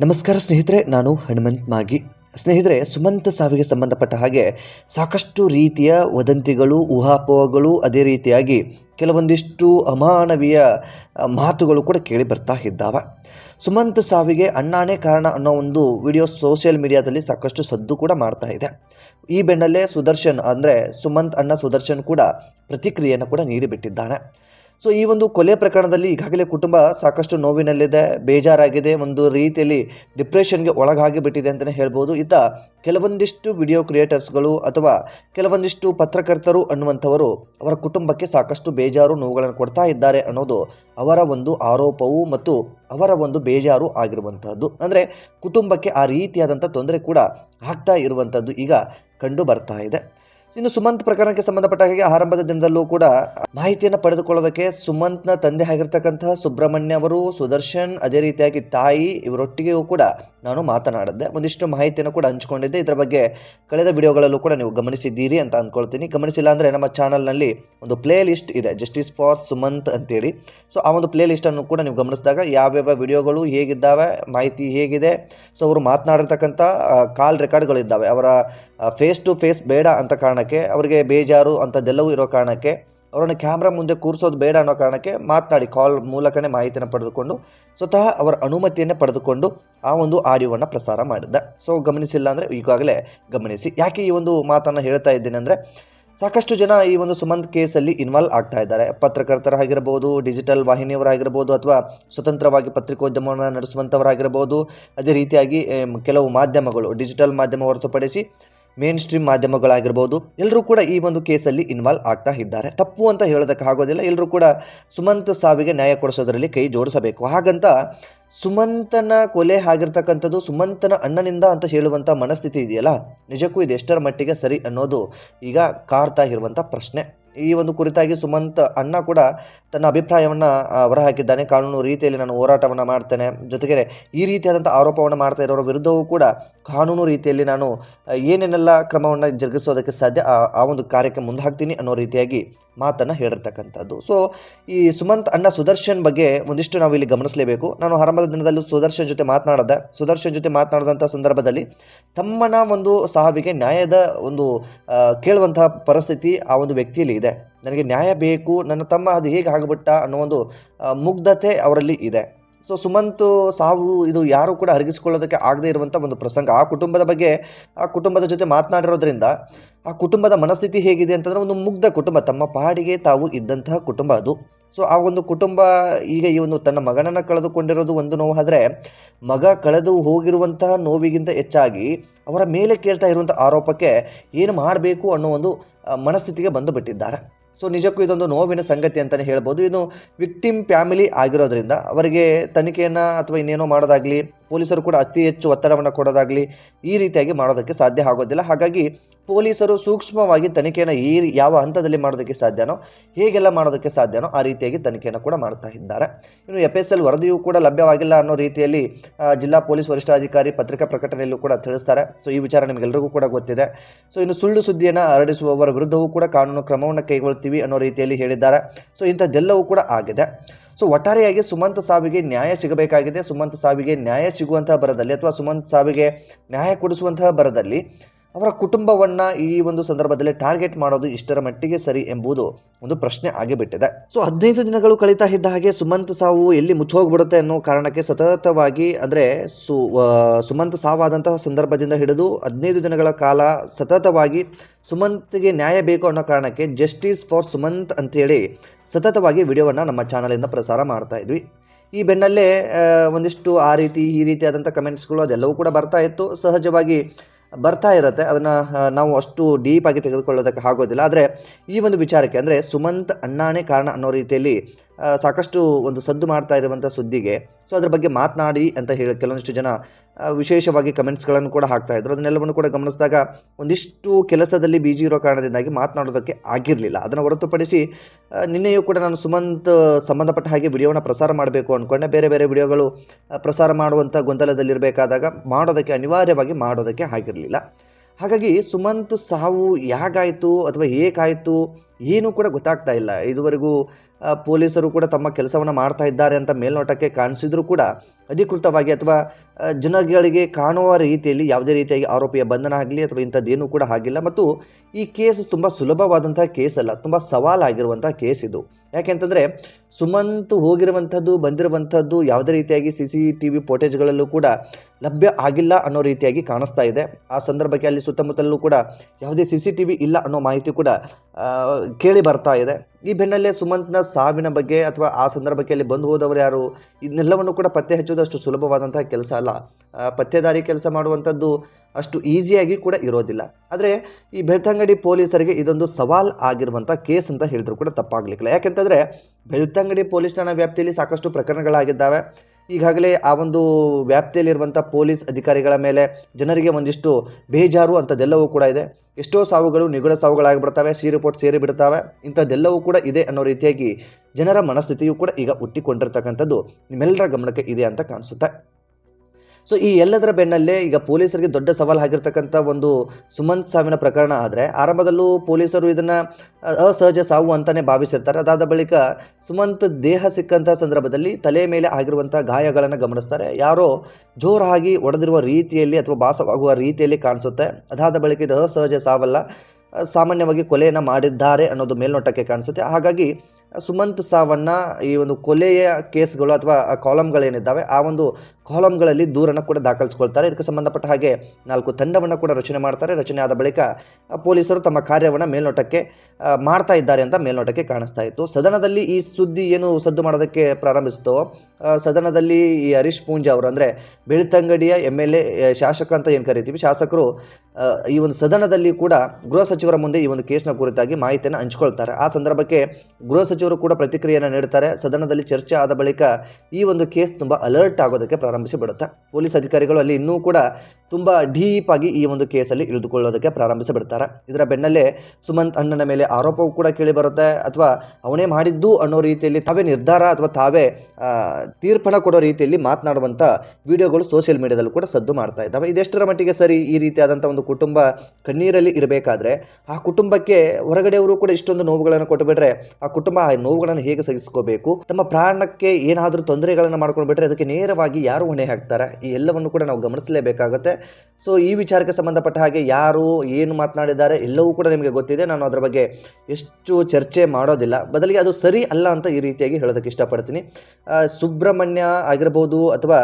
ನಮಸ್ಕಾರ ಸ್ನೇಹಿತರೆ, ನಾನು ಹನುಮಂತ್ ಮಾಗಿ. ಸ್ನೇಹಿತರೆ, ಸುಮಂತ್ ಸಾವಿಗೆ ಸಂಬಂಧಪಟ್ಟ ಹಾಗೆ ಸಾಕಷ್ಟು ರೀತಿಯ ವದಂತಿಗಳು, ಊಹಾಪೋಹಗಳು ಅದೇ ರೀತಿಯಾಗಿ ಕೆಲವೊಂದಿಷ್ಟು ಅಮಾನವೀಯ ಮಾತುಗಳು ಕೂಡ ಕೇಳಿ ಬರ್ತಾ ಇದ್ದಾವೆ. ಸುಮಂತ್ ಸಾವಿಗೆ ಅಣ್ಣಾನೇ ಕಾರಣ ಅನ್ನೋ ಒಂದು ವಿಡಿಯೋ ಸೋಷಿಯಲ್ ಮೀಡಿಯಾದಲ್ಲಿ ಸಾಕಷ್ಟು ಸದ್ದು ಕೂಡ ಮಾಡ್ತಾ ಇದೆ. ಈ ಬೆನ್ನಲ್ಲೇ ಸುದರ್ಶನ್ ಅಂದರೆ ಸುಮಂತ್ ಅಣ್ಣ ಸುದರ್ಶನ್ ಕೂಡ ಪ್ರತಿಕ್ರಿಯೆಯನ್ನು ಕೂಡ ನೀಡಿಬಿಟ್ಟಿದ್ದಾನೆ. ಸೊ ಈ ಒಂದು ಕೊಲೆ ಪ್ರಕರಣದಲ್ಲಿ ಈಗಾಗಲೇ ಕುಟುಂಬ ಸಾಕಷ್ಟು ನೋವಿನಲ್ಲಿದೆ, ಬೇಜಾರಾಗಿದೆ, ಒಂದು ರೀತಿಯಲ್ಲಿ ಡಿಪ್ರೆಷನ್ಗೆ ಒಳಗಾಗಿ ಬಿಟ್ಟಿದೆ ಅಂತಲೇ ಹೇಳ್ಬೋದು. ಇತ್ತ ಕೆಲವೊಂದಿಷ್ಟು ವಿಡಿಯೋ ಕ್ರಿಯೇಟರ್ಸ್ಗಳು ಅಥವಾ ಕೆಲವೊಂದಿಷ್ಟು ಪತ್ರಕರ್ತರು ಅನ್ನುವಂಥವರು ಅವರ ಕುಟುಂಬಕ್ಕೆ ಸಾಕಷ್ಟು ಬೇಜಾರು, ನೋವುಗಳನ್ನು ಕೊಡ್ತಾ ಇದ್ದಾರೆ ಅನ್ನೋದು ಅವರ ಒಂದು ಆರೋಪವು ಮತ್ತು ಅವರ ಒಂದು ಬೇಜಾರು ಆಗಿರುವಂಥದ್ದು. ಅಂದರೆ ಕುಟುಂಬಕ್ಕೆ ಆ ರೀತಿಯಾದಂಥ ತೊಂದರೆ ಕೂಡ ಆಗ್ತಾ ಇರುವಂಥದ್ದು ಈಗ ಕಂಡು ಬರ್ತಾ ಇದೆ. ಇನ್ನು ಸುಮಂತ್ ಪ್ರಕರಣಕ್ಕೆ ಸಂಬಂಧಪಟ್ಟ ಹಾಗೆ ಆರಂಭದ ದಿನದಲ್ಲೂ ಕೂಡ ಮಾಹಿತಿಯನ್ನು ಪಡೆದುಕೊಳ್ಳೋದಕ್ಕೆ ಸುಮಂತ್ನ ತಂದೆ ಆಗಿರ್ತಕ್ಕಂತಹ ಸುಬ್ರಹ್ಮಣ್ಯ ಅವರು, ಸುದರ್ಶನ್, ಅದೇ ರೀತಿಯಾಗಿ ತಾಯಿ ಇವರೊಟ್ಟಿಗೆಯೂ ಕೂಡ ನಾನು ಮಾತನಾಡಿದ್ದೆ. ಒಂದಿಷ್ಟು ಮಾಹಿತಿಯನ್ನು ಕೂಡ ಹಂಚಿಕೊಂಡಿದ್ದೆ. ಇದರ ಬಗ್ಗೆ ಕಳೆದ ವಿಡಿಯೋಗಳಲ್ಲೂ ಕೂಡ ನೀವು ಗಮನಿಸಿದ್ದೀರಿ ಅಂತ ಅಂದ್ಕೊಳ್ತೀನಿ ಗಮನಿಸಿಲ್ಲ ಅಂದರೆ ನಮ್ಮ ಚಾನಲ್ನಲ್ಲಿ ಒಂದು ಪ್ಲೇ ಲಿಸ್ಟ್ ಇದೆ. ಜಸ್ಟಿಸ್ ಫಾರ್ ಸುಮಂತ್ ಅಂತೇಳಿ. ಸೊ, ಆ ಒಂದು ಪ್ಲೇ ಲಿಸ್ಟನ್ನು ಕೂಡ ನೀವು ಗಮನಿಸಿದಾಗ ಯಾವ್ಯಾವ ವಿಡಿಯೋಗಳು ಹೇಗಿದ್ದಾವೆ, ಮಾಹಿತಿ ಹೇಗಿದೆ? ಸೊ, ಅವರು ಮಾತನಾಡಿರ್ತಕ್ಕಂಥ ಕಾಲ್ ರೆಕಾರ್ಡ್ಗಳಿದ್ದಾವೆ. ಅವರ ಫೇಸ್ ಟು ಫೇಸ್ ಬೇಡ ಅಂತ ಕಾರಣಕ್ಕೆ ಅವರಿಗೆ ಬೇಜಾರು ಅಂಥದ್ದೆಲ್ಲವೂ ಇರೋ ಕಾರಣಕ್ಕೆ ಅವರನ್ನು ಕ್ಯಾಮ್ರಾ ಮುಂದೆ ಕೂರಿಸೋದು ಬೇಡ ಅನ್ನೋ ಕಾರಣಕ್ಕೆ ಮಾತನಾಡಿ ಕಾಲ್ ಮೂಲಕನೇ ಮಾಹಿತಿಯನ್ನು ಪಡೆದುಕೊಂಡು ಸ್ವತಃ ಅವರ ಅನುಮತಿಯನ್ನೇ ಪಡೆದುಕೊಂಡು ಆ ಒಂದು ಆಡಿಯೋವನ್ನು ಪ್ರಸಾರ ಮಾಡಿದ್ದ. ಸೊ ಗಮನಿಸಿಲ್ಲ ಅಂದರೆ ಈಗಾಗಲೇ ಗಮನಿಸಿ. ಯಾಕೆ ಈ ಒಂದು ಮಾತನ್ನು ಹೇಳ್ತಾ ಇದ್ದೀನಿ ಅಂದರೆ ಸಾಕಷ್ಟು ಜನ ಈ ಒಂದು ಸುಮಂತ್ ಕೇಸಲ್ಲಿ ಇನ್ವಾಲ್ವ್ ಆಗ್ತಾ ಇದ್ದಾರೆ. ಪತ್ರಕರ್ತರಾಗಿರ್ಬೋದು ಡಿಜಿಟಲ್ ವಾಹಿನಿಯವರಾಗಿರ್ಬೋದು ಅಥವಾ ಸ್ವತಂತ್ರವಾಗಿ ಪತ್ರಿಕೋದ್ಯಮವನ್ನು ನಡೆಸುವಂಥವರಾಗಿರ್ಬೋದು ಅದೇ ರೀತಿಯಾಗಿ ಕೆಲವು ಮಾಧ್ಯಮಗಳು, ಡಿಜಿಟಲ್ ಮಾಧ್ಯಮ ಹೊರತುಪಡಿಸಿ ಮೇನ್ ಸ್ಟ್ರೀಮ್ ಮಾಧ್ಯಮಗಳಾಗಿರ್ಬೋದು ಎಲ್ಲರೂ ಕೂಡ ಈ ಒಂದು ಕೇಸಲ್ಲಿ ಇನ್ವಾಲ್ವ್ ಆಗ್ತಾ ಇದ್ದಾರೆ. ತಪ್ಪು ಅಂತ ಹೇಳೋದಕ್ಕೆ ಆಗೋದಿಲ್ಲ. ಎಲ್ಲರೂ ಕೂಡ ಸುಮಂತ್ ಸಾವಿಗೆ ನ್ಯಾಯ ಕೊಡಿಸೋದರಲ್ಲಿ ಕೈ ಜೋಡಿಸಬೇಕು. ಹಾಗಂತ ಸುಮಂತನ ಕೊಲೆ ಆಗಿರ್ತಕ್ಕಂಥದ್ದು ಸುಮಂತನ ಅಣ್ಣನಿಂದ ಅಂತ ಹೇಳುವಂಥ ಮನಸ್ಥಿತಿ ಇದೆಯಲ್ಲ? ನಿಜಕ್ಕೂ ಇದು ಎಷ್ಟರ ಮಟ್ಟಿಗೆ ಸರಿ ಅನ್ನೋದು ಈಗ ಕಾಡ್ತಾ ಇರುವಂಥ ಪ್ರಶ್ನೆ. ಈ ಒಂದು ಕುರಿತಾಗಿ ಸುಮಂತ್ ಅಣ್ಣ ಕೂಡ ತನ್ನ ಅಭಿಪ್ರಾಯವನ್ನು ಹೊರಹಾಕಿದ್ದಾನೆ. ಕಾನೂನು ರೀತಿಯಲ್ಲಿ ನಾನು ಹೋರಾಟವನ್ನು ಮಾಡ್ತೇನೆ. ಜೊತೆಗೆ ಈ ರೀತಿಯಾದಂಥ ಆರೋಪವನ್ನು ಮಾಡ್ತಾ ಇರೋರ ವಿರುದ್ಧವೂ ಕೂಡ ಕಾನೂನು ರೀತಿಯಲ್ಲಿ ನಾನು ಏನೇನೆಲ್ಲ ಕ್ರಮವನ್ನು ಜರುಗಿಸೋದಕ್ಕೆ ಸಾಧ್ಯ, ಆ- ಒಂದು ಕಾರ್ಯಕ್ಕೆ ಮುಂದೆ ಹಾಕ್ತೀನಿ ಅನ್ನೋ ರೀತಿಯಾಗಿ ಮಾತನ್ನು ಹೇಳಿರ್ತಕ್ಕಂಥದ್ದು. ಸೊ ಈ ಸುಮಂತ್ ಅಣ್ಣ ಸುದರ್ಶನ್ ಬಗ್ಗೆ ಒಂದಿಷ್ಟು ನಾವು ಇಲ್ಲಿ ಗಮನಿಸಲೇಬೇಕು. ನಾನು ಆರಂಭದ ದಿನದಲ್ಲೂ ಸುದರ್ಶನ್ ಜೊತೆ ಮಾತನಾಡದ. ಸುದರ್ಶನ್ ಜೊತೆ ಮಾತನಾಡಿದಂಥ ಸಂದರ್ಭದಲ್ಲಿ ತಮ್ಮನ ಒಂದು ಸಾವಿಗೆ ನ್ಯಾಯದ ಒಂದು ಕೇಳುವಂತಹ ಪರಿಸ್ಥಿತಿ ಆ ಒಂದು ವ್ಯಕ್ತಿಯಲ್ಲಿ ಇದೆ. ನನಗೆ ನ್ಯಾಯ ಬೇಕು, ನನ್ನ ತಮ್ಮ ಅದು ಹೇಗೆ ಆಗಿಬಿಟ್ಟ ಅನ್ನೋ ಒಂದು ಮುಗ್ಧತೆ ಅವರಲ್ಲಿ ಇದೆ. ಸೊ ಸುಮಂತ್ ಸಾವು ಇದು ಯಾರು ಕೂಡ ಅರಗಿಸಿಕೊಳ್ಳೋದಕ್ಕೆ ಆಗದೇ ಇರುವಂಥ ಒಂದು ಪ್ರಸಂಗ. ಆ ಕುಟುಂಬದ ಬಗ್ಗೆ, ಆ ಕುಟುಂಬದ ಜೊತೆ ಮಾತನಾಡಿರೋದ್ರಿಂದ ಆ ಕುಟುಂಬದ ಮನಸ್ಥಿತಿ ಹೇಗಿದೆ ಅಂತಂದರೆ ಒಂದು ಮುಗ್ಧ ಕುಟುಂಬ. ತಮ್ಮ ಪಾಡಿಗೆ ತಾವು ಇದ್ದಂತಹ ಕುಟುಂಬ ಅದು. ಸೊ ಆ ಒಂದು ಕುಟುಂಬ ಈಗ ಈ ಒಂದು ತನ್ನ ಮಗನನ್ನು ಕಳೆದುಕೊಂಡಿರೋದು ಒಂದು ನೋವು. ಆದರೆ ಮಗ ಕಳೆದು ಹೋಗಿರುವಂತಹ ನೋವಿಗಿಂತ ಹೆಚ್ಚಾಗಿ ಅವರ ಮೇಲೆ ಕೇಳ್ತಾ ಇರುವಂಥ ಆರೋಪಕ್ಕೆ ಏನು ಮಾಡಬೇಕು ಅನ್ನೋ ಒಂದು ಮನಸ್ಥಿತಿಗೆ ಬಂದು ಬಿಟ್ಟಿದ್ದಾರೆ. ಸೊ ನಿಜಕ್ಕೂ ಇದೊಂದು ನೋವಿನ ಸಂಗತಿ ಅಂತಲೇ ಹೇಳ್ಬೋದು. ಇನ್ನು ವಿಕ್ಟಿಮ್ ಫ್ಯಾಮಿಲಿ ಆಗಿರೋದ್ರಿಂದ ಅವರಿಗೆ ತನಿಖೆಯನ್ನು ಅಥವಾ ಇನ್ನೇನೋ ಮಾಡೋದಾಗಲಿ, ಪೊಲೀಸರು ಕೂಡ ಅತಿ ಹೆಚ್ಚು ಒತ್ತಡವನ್ನು ಕೊಡೋದಾಗಲಿ ಈ ರೀತಿಯಾಗಿ ಮಾಡೋದಕ್ಕೆ ಸಾಧ್ಯ ಆಗೋದಿಲ್ಲ. ಹಾಗಾಗಿ ಪೊಲೀಸರು ಸೂಕ್ಷ್ಮವಾಗಿ ತನಿಖೆಯನ್ನು ಈ ಯಾವ ಹಂತದಲ್ಲಿ ಮಾಡೋದಕ್ಕೆ ಸಾಧ್ಯನೋ, ಹೇಗೆಲ್ಲ ಮಾಡೋದಕ್ಕೆ ಸಾಧ್ಯನೋ ಆ ರೀತಿಯಾಗಿ ತನಿಖೆಯನ್ನು ಕೂಡ ಮಾಡ್ತಾ ಇದ್ದಾರೆ. ಇನ್ನು ಎಫ್ ಎಸ್ ಎಲ್ ವರದಿಯೂ ಕೂಡ ಲಭ್ಯವಾಗಿಲ್ಲ ಅನ್ನೋ ರೀತಿಯಲ್ಲಿ ಜಿಲ್ಲಾ ಪೊಲೀಸ್ ವರಿಷ್ಠಾಧಿಕಾರಿ ಪತ್ರಿಕಾ ಪ್ರಕಟಣೆಯಲ್ಲೂ ಕೂಡ ತಿಳಿಸ್ತಾರೆ. ಸೊ, ಈ ವಿಚಾರ ನಿಮಗೆಲ್ಲರಿಗೂ ಕೂಡ ಗೊತ್ತಿದೆ. ಸೊ, ಇನ್ನು ಸುಳ್ಳು ಸುದ್ದಿಯನ್ನು ಹರಡಿಸುವವರ ವಿರುದ್ಧವೂ ಕೂಡ ಕಾನೂನು ಕ್ರಮವನ್ನು ಕೈಗೊಳ್ತೀವಿ ಅನ್ನೋ ರೀತಿಯಲ್ಲಿ ಹೇಳಿದ್ದಾರೆ. ಸೊ, ಇಂಥದ್ದೆಲ್ಲವೂ ಕೂಡ ಆಗಿದೆ. ಸೊ, ಒಟ್ಟಾರೆಯಾಗಿ ಸುಮಂತ್ ಸಾವಿಗೆ ನ್ಯಾಯ ಸಿಗಬೇಕಾಗಿದೆ. ಸುಮಂತ್ ಸಾವಿಗೆ ನ್ಯಾಯ ಸಿಗುವಂತಹ ಬರದಲ್ಲಿ ಅಥವಾ ಸುಮಂತ್ ಸಾವಿಗೆ ನ್ಯಾಯ ಕೊಡಿಸುವಂತಹ ಬರದಲ್ಲಿ ಅವರ ಕುಟುಂಬವನ್ನು ಈ ಒಂದು ಸಂದರ್ಭದಲ್ಲಿ ಟಾರ್ಗೆಟ್ ಮಾಡೋದು ಇಷ್ಟರ ಮಟ್ಟಿಗೆ ಸರಿ ಎಂಬುದು ಒಂದು ಪ್ರಶ್ನೆ ಆಗಿಬಿಟ್ಟಿದೆ. ಸೊ, ಹದಿನೈದು ದಿನಗಳು ಕಳೀತಾ ಇದ್ದ ಹಾಗೆ ಸುಮಂತ್ ಸಾವು ಎಲ್ಲಿ ಮುಚ್ಚೋಗ್ಬಿಡುತ್ತೆ ಅನ್ನೋ ಕಾರಣಕ್ಕೆ ಸತತವಾಗಿ ಅಂದರೆ ಸು ಸುಮಂತ್ ಸಾವಾದಂತಹ ಸಂದರ್ಭದಿಂದ ಹಿಡಿದು ಹದಿನೈದು ದಿನಗಳ ಕಾಲ ಸತತವಾಗಿ ಸುಮಂತ್ಗೆ ನ್ಯಾಯ ಬೇಕು ಅನ್ನೋ ಕಾರಣಕ್ಕೆ ಜಸ್ಟಿಸ್ ಫಾರ್ ಸುಮಂತ್ ಅಂತೇಳಿ ಸತತವಾಗಿ ವಿಡಿಯೋವನ್ನು ನಮ್ಮ ಚಾನಲಿಂದ ಪ್ರಸಾರ ಮಾಡ್ತಾ ಇದ್ವಿ. ಈ ಬೆನ್ನಲ್ಲೇ ಒಂದಿಷ್ಟು ಆ ರೀತಿ ಈ ರೀತಿಯಾದಂಥ ಕಮೆಂಟ್ಸ್ಗಳು ಅದೆಲ್ಲವೂ ಕೂಡ ಬರ್ತಾ ಇತ್ತು. ಸಹಜವಾಗಿ ಬರ್ತಾ ಇರುತ್ತೆ, ಅದನ್ನು ನಾವು ಅಷ್ಟು ಡೀಪಾಗಿ ತೆಗೆದುಕೊಳ್ಳೋದಕ್ಕೆ ಆಗೋದಿಲ್ಲ. ಆದರೆ ಈ ಒಂದು ವಿಚಾರಕ್ಕೆ ಅಂದರೆ ಸುಮಂತ್ ಅಣ್ಣಾನೇ ಕಾರಣ ಅನ್ನೋ ರೀತಿಯಲ್ಲಿ ಸಾಕಷ್ಟು ಒಂದು ಸದ್ದು ಮಾಡ್ತಾ ಇರುವಂಥ ಸುದ್ದಿಗೆ. ಸೊ ಅದರ ಬಗ್ಗೆ ಮಾತನಾಡಿ ಅಂತ ಹೇಳಿ ಕೆಲವೊಂದಿಷ್ಟು ಜನ ವಿಶೇಷವಾಗಿ ಕಮೆಂಟ್ಸ್ಗಳನ್ನು ಕೂಡ ಹಾಕ್ತಾ ಇದ್ರು. ಅದನ್ನೆಲ್ಲವನ್ನು ಕೂಡ ಗಮನಿಸಿದಾಗ ಒಂದಿಷ್ಟು ಕೆಲಸದಲ್ಲಿ ಬಿಜಿ ಇರೋ ಕಾರಣದಿಂದಾಗಿ ಮಾತನಾಡೋದಕ್ಕೆ ಆಗಿರಲಿಲ್ಲ. ಅದನ್ನು ಹೊರತುಪಡಿಸಿ ನಿನ್ನೆಯೂ ಕೂಡ ನಾನು ಸುಮಂತ್ ಸಂಬಂಧಪಟ್ಟ ಹಾಗೆ ವಿಡಿಯೋನ ಪ್ರಸಾರ ಮಾಡಬೇಕು ಅಂದ್ಕೊಂಡೆ ಬೇರೆ ಬೇರೆ ವಿಡಿಯೋಗಳು ಪ್ರಸಾರ ಮಾಡುವಂಥ ಗೊಂದಲದಲ್ಲಿರಬೇಕಾದಾಗ ಮಾಡೋದಕ್ಕೆ, ಅನಿವಾರ್ಯವಾಗಿ ಮಾಡೋದಕ್ಕೆ ಆಗಿರಲಿಲ್ಲ. ಹಾಗಾಗಿ ಸುಮಂತ್ ಸಾವು ಯಾಗಾಯಿತು ಅಥವಾ ಹೇಗಾಯಿತು ಏನೂ ಕೂಡ ಗೊತ್ತಾಗ್ತಾ ಇಲ್ಲ. ಇದುವರೆಗೂ ಪೊಲೀಸರು ಕೂಡ ತಮ್ಮ ಕೆಲಸವನ್ನು ಮಾಡ್ತಾ ಇದ್ದಾರೆ ಅಂತ ಮೇಲ್ನೋಟಕ್ಕೆ ಕಾಣಿಸಿದ್ರೂ ಕೂಡ ಅಧಿಕೃತವಾಗಿ ಅಥವಾ ಜನಗಳಿಗೆ ಕಾಣುವ ರೀತಿಯಲ್ಲಿ, ಯಾವುದೇ ರೀತಿಯಾಗಿ ಆರೋಪಿಯ ಬಂಧನ ಆಗಲಿ ಅಥವಾ ಇಂಥದ್ದೇನೂ ಕೂಡ ಆಗಿಲ್ಲ. ಮತ್ತು ಈ ಕೇಸ್ ತುಂಬ ಸುಲಭವಾದಂಥ ಕೇಸ್ ಅಲ್ಲ, ತುಂಬ ಸವಾಲಾಗಿರುವಂಥ ಕೇಸ್ ಇದು. ಯಾಕೆಂತಂದರೆ ಸುಮಂತ್ ಹೋಗಿರುವಂಥದ್ದು, ಬಂದಿರುವಂಥದ್ದು ಯಾವುದೇ ರೀತಿಯಾಗಿ ಸಿ ಸಿ ಟಿ ವಿ ಫೋಟೇಜ್ಗಳಲ್ಲೂ ಕೂಡ ಲಭ್ಯ ಆಗಿಲ್ಲ ಅನ್ನೋ ರೀತಿಯಾಗಿ ಕಾಣಿಸ್ತಾ ಇದೆ. ಆ ಸಂದರ್ಭಕ್ಕೆ ಅಲ್ಲಿ ಸುತ್ತಮುತ್ತಲೂ ಕೂಡ ಯಾವುದೇ ಸಿ ಸಿ ಟಿ ವಿ ಇಲ್ಲ ಅನ್ನೋ ಮಾಹಿತಿ ಕೂಡ ಕೇಳಿ ಬರ್ತಾ ಇದೆ. ಈ ಬೆನ್ನಲ್ಲೇ ಸುಮಂತ್ನ ಸಾವಿನ ಬಗ್ಗೆ ಅಥವಾ ಆ ಸಂದರ್ಭಕ್ಕೆ ಅಲ್ಲಿ ಬಂದು ಹೋದವರು ಯಾರು ಇದನ್ನೆಲ್ಲವನ್ನು ಕೂಡ ಪತ್ತೆ ಹಚ್ಚೋದಷ್ಟು ಸುಲಭವಾದಂತಹ ಕೆಲಸ ಅಲ್ಲ. ಪತ್ತೆದಾರಿ ಕೆಲಸ ಮಾಡುವಂಥದ್ದು ಅಷ್ಟು ಈಸಿಯಾಗಿ ಕೂಡ ಇರೋದಿಲ್ಲ. ಆದರೆ ಈ ಬೆಳ್ತಂಗಡಿ ಪೊಲೀಸರಿಗೆ ಇದೊಂದು ಸವಾಲ್ ಆಗಿರುವಂಥ ಕೇಸ್ ಅಂತ ಹೇಳಿದ್ರು ಕೂಡ ತಪ್ಪಾಗಲಿಕ್ಕಿಲ್ಲ. ಯಾಕೆಂತಂದರೆ ಬೆಳ್ತಂಗಡಿ ಪೊಲೀಸ್ ಠಾಣಾ ವ್ಯಾಪ್ತಿಯಲ್ಲಿ ಸಾಕಷ್ಟು ಪ್ರಕರಣಗಳಾಗಿದ್ದಾವೆ. ಈಗಾಗಲೇ ಆ ಒಂದು ವ್ಯಾಪ್ತಿಯಲ್ಲಿರುವಂಥ ಪೊಲೀಸ್ ಅಧಿಕಾರಿಗಳ ಮೇಲೆ ಜನರಿಗೆ ಒಂದಿಷ್ಟು ಬೇಜಾರು ಅಂಥದ್ದೆಲ್ಲವೂ ಕೂಡ ಇದೆ. ಎಷ್ಟೋ ಸಾವುಗಳು ನಿಗೂಢ ಸಾವುಗಳಾಗಿಬಿಡ್ತವೆ ಸಿ ರಿಪೋರ್ಟ್ ಸೇರಿ ಬಿಡ್ತವೆ, ಇಂಥದ್ದೆಲ್ಲವೂ ಕೂಡ ಇದೆ ಅನ್ನೋ ರೀತಿಯಾಗಿ ಜನರ ಮನಸ್ಥಿತಿಯು ಕೂಡ ಈಗ ಹುಟ್ಟಿಕೊಂಡಿರ್ತಕ್ಕಂಥದ್ದು. ನಿಮ್ಮೆಲ್ಲರ ಗಮನಕ್ಕೆ ಇದೆ ಅಂತ ಕಾಣಿಸುತ್ತೆ ಸೊ ಈ ಎಲ್ಲದರ ಬೆನ್ನಲ್ಲೇ ಈಗ ಪೊಲೀಸರಿಗೆ ದೊಡ್ಡ ಸವಾಲು ಆಗಿರ್ತಕ್ಕಂಥ ಒಂದು ಸುಮಂತ್ ಸಾವಿನ ಪ್ರಕರಣ ಆದರೆ, ಆರಂಭದಲ್ಲೂ ಪೊಲೀಸರು ಇದನ್ನು ಅಸಹಜ ಸಾವು ಅಂತಲೇ ಭಾವಿಸಿರ್ತಾರೆ. ಅದಾದ ಬಳಿಕ ಸುಮಂತ್ ದೇಹ ಸಿಕ್ಕಂಥ ಸಂದರ್ಭದಲ್ಲಿ ತಲೆ ಮೇಲೆ ಆಗಿರುವಂಥ ಗಾಯಗಳನ್ನು ಗಮನಿಸ್ತಾರೆ. ಯಾರೋ ಜೋರಾಗಿ ಒಡೆದಿರುವ ರೀತಿಯಲ್ಲಿ ಅಥವಾ ಭಾಸವಾಗುವ ರೀತಿಯಲ್ಲಿ ಕಾಣಿಸುತ್ತೆ. ಅದಾದ ಬಳಿಕ ಇದು ಅಸಹಜ ಸಾವಲ್ಲ. ಸಾಮಾನ್ಯವಾಗಿ ಕೊಲೆಯನ್ನು ಮಾಡಿದ್ದಾರೆ ಅನ್ನೋದು ಮೇಲ್ನೋಟಕ್ಕೆ ಕಾಣಿಸುತ್ತೆ. ಹಾಗಾಗಿ ಸುಮಂತ್ ಸಾವನ್ನ ಈ ಒಂದು ಕೊಲೆಯ ಕೇಸ್ಗಳು ಅಥವಾ ಕಾಲಮ್ಗಳೇನಿದ್ದಾವೆ ಆ ಒಂದು ಕಾಲಮ್ಗಳಲ್ಲಿ ದೂರನ್ನು ಕೂಡ ದಾಖಲಿಸ್ಕೊಳ್ತಾರೆ. ಇದಕ್ಕೆ ಸಂಬಂಧಪಟ್ಟ ಹಾಗೆ ನಾಲ್ಕು ತಂಡವನ್ನು ಕೂಡ ರಚನೆ ಮಾಡ್ತಾರೆ. ರಚನೆ ಆದ ಬಳಿಕ ಪೊಲೀಸರು ತಮ್ಮ ಕಾರ್ಯವನ್ನು ಮೇಲ್ನೋಟಕ್ಕೆ ಮಾಡ್ತಾ ಇದ್ದಾರೆ ಅಂತ ಮೇಲ್ನೋಟಕ್ಕೆ ಕಾಣಿಸ್ತಾ ಇತ್ತು. ಸದನದಲ್ಲಿ ಈ ಸುದ್ದಿ ಏನು ಸದ್ದು ಮಾಡೋದಕ್ಕೆ ಪ್ರಾರಂಭಿಸುತ್ತೋ ಸದನದಲ್ಲಿ ಈ ಹರೀಶ್ ಪೂಂಜಾ ಅವರು ಅಂದರೆ ಬೆಳ್ತಂಗಡಿಯ ಎಂ ಎಲ್ ಎ ಶಾಸಕ ಅಂತ ಏನು ಕರಿತೀವಿ, ಶಾಸಕರು ಈ ಒಂದು ಸದನದಲ್ಲಿ ಕೂಡ ಗೃಹ ಸಚಿವರ ಮುಂದೆ ಈ ಒಂದು ಕೇಸ್ನ ಕುರಿತಾಗಿ ಮಾಹಿತಿಯನ್ನು ಹಂಚ್ಕೊಳ್ತಾರೆ. ಆ ಸಂದರ್ಭಕ್ಕೆ ಗೃಹ ಸಚಿವರು ಕೂಡ ಪ್ರತಿಕ್ರಿಯೆಯನ್ನು ನೀಡ್ತಾರೆ. ಸದನದಲ್ಲಿ ಚರ್ಚೆ ಆದ ಬಳಿಕ ಈ ಒಂದು ಕೇಸ್ ತುಂಬ ಅಲರ್ಟ್ ಆಗೋದಕ್ಕೆ ಪ್ರಾರಂಭಿಸಿ ಬಿಡುತ್ತೆ ಪೊಲೀಸ್ ಅಧಿಕಾರಿಗಳು ಅಲ್ಲಿ ಇನ್ನೂ ಕೂಡ ತುಂಬ ಡೀಪ್ ಆಗಿ ಈ ಒಂದು ಕೇಸಲ್ಲಿ ಇಳಿದುಕೊಳ್ಳೋದಕ್ಕೆ ಪ್ರಾರಂಭಿಸಿಬಿಡ್ತಾರೆ. ಇದರ ಬೆನ್ನಲ್ಲೇ ಸುಮಂತ್ ಅಣ್ಣನ ಮೇಲೆ ಆರೋಪವೂ ಕೂಡ ಕೇಳಿ ಬರುತ್ತೆ. ಅಥವಾ ಅವನೇ ಮಾಡಿದ್ದು ಅನ್ನೋ ರೀತಿಯಲ್ಲಿ ತಾವೇ ನಿರ್ಧಾರ ಅಥವಾ ತಾವೇ ತೀರ್ಪಣ ಕೊಡೋ ರೀತಿಯಲ್ಲಿ ಮಾತನಾಡುವಂಥ ವಿಡಿಯೋಗಳು ಸೋಷಿಯಲ್ ಮೀಡಿಯಾದಲ್ಲೂ ಕೂಡ ಸದ್ದು ಮಾಡ್ತಾ ಇದ್ದಾವೆ. ಇದೆಷ್ಟರ ಮಟ್ಟಿಗೆ ಸರಿ ಈ ರೀತಿಯಾದಂಥ ಒಂದು ಕುಟುಂಬ ಕಣ್ಣೀರಲ್ಲಿ ಇರಬೇಕಾದ್ರೆ, ಆ ಕುಟುಂಬಕ್ಕೆ ಹೊರಗಡೆಯವರು ಕೂಡ ಇಷ್ಟೊಂದು ನೋವುಗಳನ್ನು ಕೊಟ್ಟುಬಿಟ್ರೆ, ಆ ಕುಟುಂಬ ಆ ನೋವುಗಳನ್ನು ಹೇಗೆ ಸಹಿಸ್ಕೋಬೇಕು? ತಮ್ಮ ಪ್ರಾಣಕ್ಕೆ ಏನಾದರೂ ತೊಂದರೆಗಳನ್ನು ಮಾಡ್ಕೊಂಡು ಬಿಟ್ರೆ ಅದಕ್ಕೆ ನೇರವಾಗಿ ಯಾರು ಹೊಣೆ ಹಾಕ್ತಾರೆ? ಈ ಎಲ್ಲವನ್ನು ಕೂಡ ನಾವು ಗಮನಿಸಲೇಬೇಕಾಗುತ್ತೆ. ಸೊ ಈ ವಿಚಾರಕ್ಕೆ ಸಂಬಂಧಪಟ್ಟ ಹಾಗೆ ಯಾರು, ಏನು ಮಾತನಾಡಿದ್ದಾರೆ ಎಲ್ಲವೂ ಕೂಡ ನಿಮಗೆ ಗೊತ್ತಿದೆ. ನಾನು ಅದರ ಬಗ್ಗೆ ಎಷ್ಟು ಚರ್ಚೆ ಮಾಡೋದಿಲ್ಲ. ಬದಲಿಗೆ ಅದು ಸರಿ ಅಲ್ಲ ಅಂತ ಈ ರೀತಿಯಾಗಿ ಹೇಳೋದಕ್ಕೆ ಇಷ್ಟಪಡ್ತೀನಿ. ಸುಬ್ರಹ್ಮಣ್ಯ ಆಗಿರ್ಬೋದು ಅಥವಾ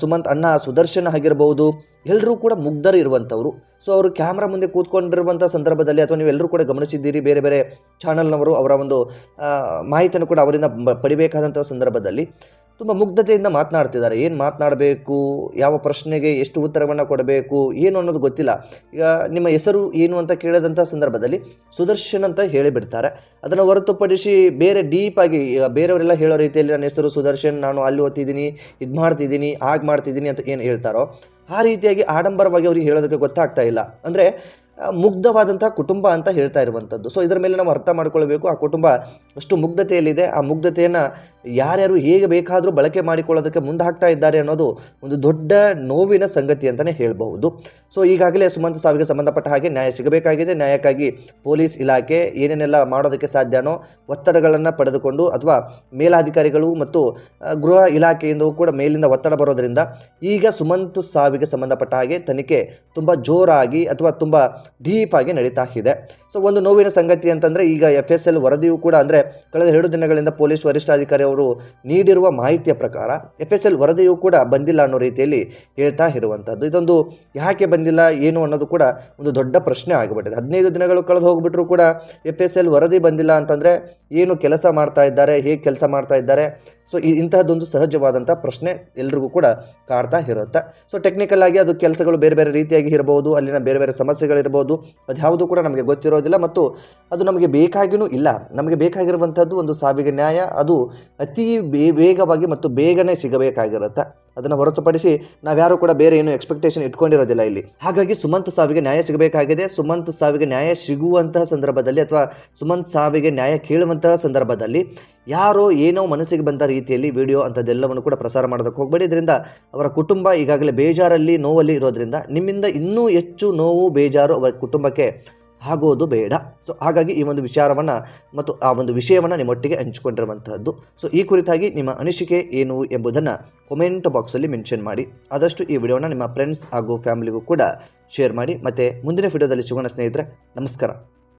ಸುಮಂತ್ ಅಣ್ಣ, ಸುದರ್ಶನ್ ಆಗಿರ್ಬೋದು ಎಲ್ಲರೂ ಕೂಡ ಮುಗ್ಧರು ಇರುವಂಥವ್ರು. ಸೊ ಅವರು ಕ್ಯಾಮ್ರಾ ಮುಂದೆ ಕೂತ್ಕೊಂಡಿರುವಂಥ ಸಂದರ್ಭದಲ್ಲಿ ಅಥವಾ ನೀವು ಎಲ್ಲರೂ ಕೂಡ ಗಮನಿಸಿದ್ದೀರಿ, ಬೇರೆ ಬೇರೆ ಚಾನಲ್ನವರು ಅವರ ಒಂದು ಮಾಹಿತಿಯನ್ನು ಕೂಡ ಅವರಿಂದ ಪಡಿಬೇಕಾದಂಥ ಸಂದರ್ಭದಲ್ಲಿ. ತುಂಬ ಮುಗ್ಧತೆಯಿಂದ ಮಾತನಾಡ್ತಿದ್ದಾರೆ. ಏನು ಮಾತನಾಡಬೇಕು? ಯಾವ ಪ್ರಶ್ನೆಗೆ ಎಷ್ಟು ಉತ್ತರವನ್ನು ಕೊಡಬೇಕು? ಏನು ಅನ್ನೋದು ಗೊತ್ತಿಲ್ಲ. ಈಗ ನಿಮ್ಮ ಹೆಸರು ಏನು ಅಂತ ಕೇಳಿದಂಥ ಸಂದರ್ಭದಲ್ಲಿ ಸುದರ್ಶನ್ ಅಂತ ಹೇಳಿಬಿಡ್ತಾರೆ. ಅದನ್ನು ಹೊರತುಪಡಿಸಿ ಬೇರೆ ಡೀಪ್ ಆಗಿ ಈಗ ಬೇರೆಯವರೆಲ್ಲ ಹೇಳೋ ರೀತಿಯಲ್ಲಿ ನನ್ನ ಹೆಸರು ಸುದರ್ಶನ್, ನಾನು ಅಲ್ಲಿ ಓದ್ತಿದ್ದೀನಿ, ಇದು ಮಾಡ್ತಿದ್ದೀನಿ, ಹಾಗೆ ಮಾಡ್ತಿದ್ದೀನಿ ಅಂತ ಏನು ಹೇಳ್ತಾರೋ, ಆ ರೀತಿಯಾಗಿ ಆಡಂಬರವಾಗಿ ಅವ್ರಿಗೆ ಹೇಳೋದಕ್ಕೆ ಗೊತ್ತಾಗ್ತಾ ಇಲ್ಲ. ಅಂದರೆ ಮುಗ್ಧವಾದಂಥ ಕುಟುಂಬ ಅಂತ ಹೇಳ್ತಾ ಇರುವಂಥದ್ದು. ಸೊ ಇದರ ಮೇಲೆ ನಾವು ಅರ್ಥ ಮಾಡ್ಕೊಳ್ಬೇಕು. ಆ ಕುಟುಂಬ ಅಷ್ಟು ಮುಗ್ಧತೆಯಲ್ಲಿದೆ. ಆ ಮುಗ್ಧತೆಯನ್ನು ಯಾರ್ಯಾರು ಹೇಗೆ ಬೇಕಾದರೂ ಬಳಕೆ ಮಾಡಿಕೊಳ್ಳೋದಕ್ಕೆ ಮುಂದೆ ಹಾಕ್ತಾ ಇದ್ದಾರೆ ಅನ್ನೋದು ಒಂದು ದೊಡ್ಡ ನೋವಿನ ಸಂಗತಿ ಅಂತಲೇ ಹೇಳಬಹುದು. ಸೊ ಈಗಾಗಲೇ ಸುಮಂತ್ ಸಾವಿಗೆ ಸಂಬಂಧಪಟ್ಟ ಹಾಗೆ ನ್ಯಾಯ ಸಿಗಬೇಕಾಗಿದೆ. ನ್ಯಾಯಕ್ಕಾಗಿ ಪೊಲೀಸ್ ಇಲಾಖೆ ಏನೇನೆಲ್ಲ ಮಾಡೋದಕ್ಕೆ ಸಾಧ್ಯನೋ ಒತ್ತಡಗಳನ್ನು ಪಡೆದುಕೊಂಡು ಅಥವಾ ಮೇಲಾಧಿಕಾರಿಗಳು ಮತ್ತು ಗೃಹ ಇಲಾಖೆಯಿಂದ ಕೂಡ ಮೇಲಿಂದ ಒತ್ತಡ ಬರೋದರಿಂದ ಈಗ ಸುಮಂತ್ ಸಾವಿಗೆ ಸಂಬಂಧಪಟ್ಟ ಹಾಗೆ ತನಿಖೆ ತುಂಬ ಜೋರಾಗಿ ಅಥವಾ ತುಂಬ ಡೀಪ್ ಆಗಿ ನಡೀತಾ ಇದೆ. ಸೊ ಒಂದು ನೋವಿನ ಸಂಗತಿ ಅಂತಂದರೆ ಈಗ ಎಫ್ ಎಸ್ ಕೂಡ ಅಂದರೆ ಕಳೆದ ಎರಡು ದಿನಗಳಿಂದ ಪೊಲೀಸ್ ವರಿಷ್ಠಾಧಿಕಾರಿ ಅವರು ನೀಡಿರುವ ಮಾಹಿತಿಯ ಪ್ರಕಾರ ಎಫ್ ಎಸ್ ಕೂಡ ಬಂದಿಲ್ಲ ಅನ್ನೋ ರೀತಿಯಲ್ಲಿ ಹೇಳ್ತಾ ಇರುವಂಥದ್ದು ಇದೊಂದು ಯಾಕೆ ಬಂದಿಲ್ಲ, ಏನು ಅನ್ನೋದು ಕೂಡ ಒಂದು ದೊಡ್ಡ ಪ್ರಶ್ನೆ ಆಗಿಬಿಟ್ಟಿದೆ. ಹದಿನೈದು ದಿನಗಳು ಕಳೆದು ಹೋಗ್ಬಿಟ್ರು ಕೂಡ ಎಫ್ ಎಸ್ ವರದಿ ಬಂದಿಲ್ಲ ಅಂತಂದರೆ ಏನು ಕೆಲಸ ಮಾಡ್ತಾ ಇದ್ದಾರೆ, ಹೇಗೆ ಕೆಲಸ ಮಾಡ್ತಾ ಇದ್ದಾರೆ? ಸೊ ಇಂತಹದ್ದೊಂದು ಸಹಜವಾದಂಥ ಪ್ರಶ್ನೆ ಎಲ್ರಿಗೂ ಕೂಡ ಕಾಡ್ತಾ ಇರುತ್ತೆ. ಸೊ ಟೆಕ್ನಿಕಲ್ ಆಗಿ ಅದು ಕೆಲಸಗಳು ಬೇರೆ ಬೇರೆ ರೀತಿಯಾಗಿ ಇರಬಹುದು ಅಲ್ಲಿನ ಬೇರೆ ಬೇರೆ ಸಮಸ್ಯೆಗಳಿರ್ಬೋದು ಅದು ಯಾವುದು ಕೂಡ ನಮಗೆ ಗೊತ್ತಿರೋದಿಲ್ಲ ಮತ್ತು ಅದು ನಮಗೆ ಬೇಕಾಗಿಯೂ ಇಲ್ಲ. ನಮಗೆ ಬೇಕಾಗಿರುವಂಥದ್ದು ಒಂದು ಸಾವಿಗೆ ನ್ಯಾಯ, ಅದು ಅತಿ ವೇಗವಾಗಿ ಮತ್ತು ಬೇಗನೆ ಸಿಗಬೇಕಾಗಿರುತ್ತೆ. ಅದನ್ನು ಹೊರತುಪಡಿಸಿ ನಾವ್ಯಾರು ಕೂಡ ಬೇರೆ ಏನು ಎಕ್ಸ್ಪೆಕ್ಟೇಷನ್ ಇಟ್ಕೊಂಡಿರೋದಿಲ್ಲ ಇಲ್ಲಿ. ಹಾಗಾಗಿ ಸುಮಂತ್ ಸಾವಿಗೆ ನ್ಯಾಯ ಸಿಗಬೇಕಾಗಿದೆ. ಸುಮಂತ್ ಸಾವಿಗೆ ನ್ಯಾಯ ಸಿಗುವಂತಹ ಸಂದರ್ಭದಲ್ಲಿ ಅಥವಾ ಸುಮಂತ್ ಸಾವಿಗೆ ನ್ಯಾಯ ಕೇಳುವಂತಹ ಸಂದರ್ಭದಲ್ಲಿ ಯಾರೋ ಏನೋ ಮನಸ್ಸಿಗೆ ಬಂದ ರೀತಿಯಲ್ಲಿ ವಿಡಿಯೋ ಅಂಥದ್ದೆಲ್ಲವನ್ನು ಕೂಡ ಪ್ರಸಾರ ಮಾಡೋದಕ್ಕೆ ಹೋಗಬೇಡಿ. ಇದರಿಂದ ಅವರ ಕುಟುಂಬ ಈಗಾಗಲೇ ಬೇಜಾರಲ್ಲಿ ನೋವಲ್ಲಿ ಇರೋದ್ರಿಂದ ನಿಮ್ಮಿಂದ ಇನ್ನೂ ಹೆಚ್ಚು ನೋವು, ಬೇಜಾರು ಅವರ ಕುಟುಂಬಕ್ಕೆ ಆಗೋದು ಬೇಡ. ಸೊ ಹಾಗಾಗಿ ಈ ಒಂದು ವಿಚಾರವನ್ನು ಮತ್ತು ಆ ಒಂದು ವಿಷಯವನ್ನು ನಿಮ್ಮೊಟ್ಟಿಗೆ ಹಂಚಿಕೊಂಡಿರುವಂತಹದ್ದು. ಸೊ ಈ ಕುರಿತಾಗಿ ನಿಮ್ಮ ಅನಿಸಿಕೆ ಏನು ಎಂಬುದನ್ನು ಕೊಮೆಂಟ್ ಬಾಕ್ಸಲ್ಲಿ ಮೆನ್ಷನ್ ಮಾಡಿ. ಆದಷ್ಟು ಈ ವಿಡಿಯೋನ ನಿಮ್ಮ ಫ್ರೆಂಡ್ಸ್ ಹಾಗೂ ಫ್ಯಾಮಿಲಿಗೂ ಕೂಡ ಶೇರ್ ಮಾಡಿ. ಮತ್ತು ಮುಂದಿನ ವಿಡಿಯೋದಲ್ಲಿ ಸಿಗೋಣ ಸ್ನೇಹಿತರೆ, ನಮಸ್ಕಾರ.